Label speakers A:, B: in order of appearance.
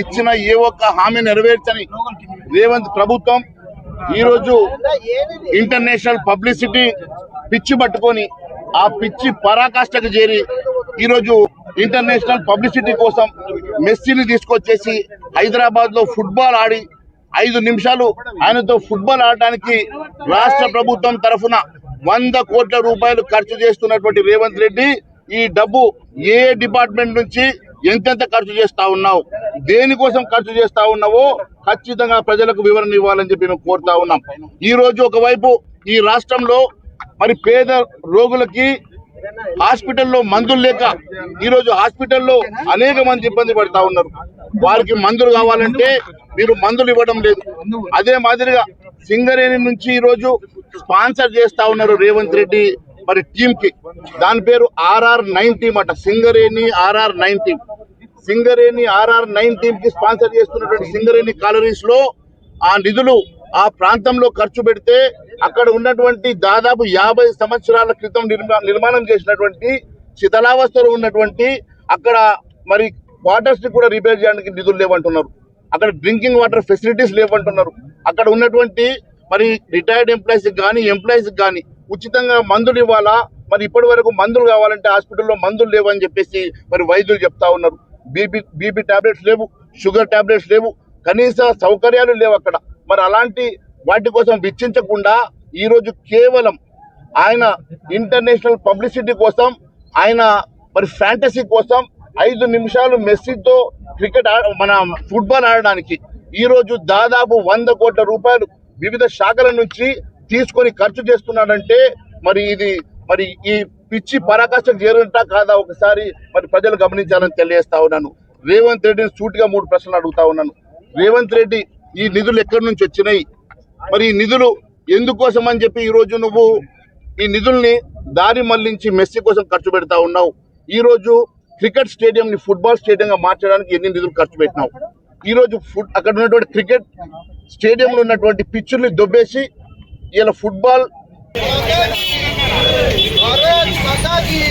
A: ఇచ్చిన ఏ ఒక్క హామీ నెరవేర్చని రేవంత్ ప్రభుత్వం ఈరోజు ఇంటర్నేషనల్ పబ్లిసిటీ పిచ్చి పట్టుకొని ఆ పిచ్చి పరాకాష్ఠకు చేరి ఈరోజు ఇంటర్నేషనల్ పబ్లిసిటీ కోసం మెస్సీని తీసుకొచ్చేసి హైదరాబాద్లో ఫుట్బాల్ ఆడి ఐదు నిమిషాలు ఆయనతో ఫుట్బాల్ ఆడటానికి రాష్ట్ర ప్రభుత్వం తరఫున వంద కోట్ల రూపాయలు ఖర్చు చేస్తున్నటువంటి రేవంత్ రెడ్డి ఈ డబ్బు ఏ డిపార్ట్మెంట్ నుంచి ఎంతెంత ఖర్చు చేస్తా ఉన్నావు? దేనికోసం ఖర్చు చేస్తా ఉన్నావో ఖచ్చితంగా ప్రజలకు వివరణ ఇవ్వాలని చెప్పి మేము కోరుతా ఉన్నాం. ఈ రోజు ఒకవైపు ఈ రాష్ట్రంలో మరి పేద రోగులకి హాస్పిటల్లో మందులు లేక ఈరోజు హాస్పిటల్లో అనేక మంది ఇబ్బంది పడతా ఉన్నారు. వారికి మందులు కావాలంటే మీరు మందులు ఇవ్వడం లేదు. అదే మాదిరిగా సింగరేణి నుంచి ఈరోజు స్పాన్సర్ చేస్తా ఉన్నారు రేవంత్ రెడ్డి మరి టీమ్కి దాని పేరు ఆర్ఆర్ నైన్ టీమ్ అట. Singareni RR nine team. Singareni RR nine టీమ్కి స్పాన్సర్ చేస్తున్నటువంటి సింగరేణి కాలరీస్లో ఆ నిధులు ఆ ప్రాంతంలో ఖర్చు పెడితే అక్కడ ఉన్నటువంటి దాదాపు యాభై సంవత్సరాల క్రితం నిర్మాణం చేసినటువంటి శిథలావస్థలో ఉన్నటువంటి అక్కడ మరి వాటర్స్ని కూడా రిపేర్ చేయడానికి నిధులు లేవంటున్నారు. అక్కడ డ్రింకింగ్ వాటర్ ఫెసిలిటీస్ లేవంటున్నారు. అక్కడ ఉన్నటువంటి మరి రిటైర్డ్ ఎంప్లాయీస్ కానీ ఎంప్లాయీస్ కానీ ఉచితంగా మందులు ఇవ్వాలా? మరి ఇప్పటి వరకు మందులు కావాలంటే హాస్పిటల్లో మందులు లేవని చెప్పేసి మరి వైద్యులు చెప్తా ఉన్నారు. బీపీ బీపీ టాబ్లెట్స్ లేవు షుగర్ టాబ్లెట్స్ లేవు కనీస సౌకర్యాలు లేవు అక్కడ. మరి అలాంటి వాటి కోసం వెచ్చించకుండా ఈరోజు కేవలం ఆయన ఇంటర్నేషనల్ పబ్లిసిటీ కోసం ఆయన మరి ఫ్యాంటసీ కోసం ఐదు నిమిషాలు మెస్సీతో క్రికెట్ ఆడ- మన ఫుట్బాల్ ఆడడానికి ఈరోజు దాదాపు వంద కోట్ల రూపాయలు వివిధ శాఖల నుంచి తీసుకొని ఖర్చు చేస్తున్నాడంటే మరి ఇది మరి ఈ పిచ్చి పరాకాష్ఠకు చేరుంటా కాదా ఒకసారి మరి ప్రజలు గమనించాలని తెలియజేస్తా ఉన్నాను. రేవంత్ రెడ్డిని సూటిగా మూడు ప్రశ్నలు అడుగుతా ఉన్నాను. రేవంత్ రెడ్డి ఈ నిధులు ఎక్కడి నుంచి వచ్చినాయి? మరి ఈ నిధులు ఎందుకోసం అని చెప్పి ఈరోజు నువ్వు ఈ నిధుల్ని దారి మళ్ళించి మెస్సీ కోసం ఖర్చు పెడతా ఉన్నావు. ఈరోజు క్రికెట్ స్టేడియంని ఫుట్బాల్ స్టేడియంగా మార్చడానికి ఎన్ని నిధులు ఖర్చు పెట్టినావు? ఈ రోజు ఫుట్ అక్కడ ఉన్నటువంటి క్రికెట్ స్టేడియంలో ఉన్నటువంటి పిచ్చుల్ని దొబ్బేసి ఇలా ఫుట్బాల్
B: ভারত মাতা কি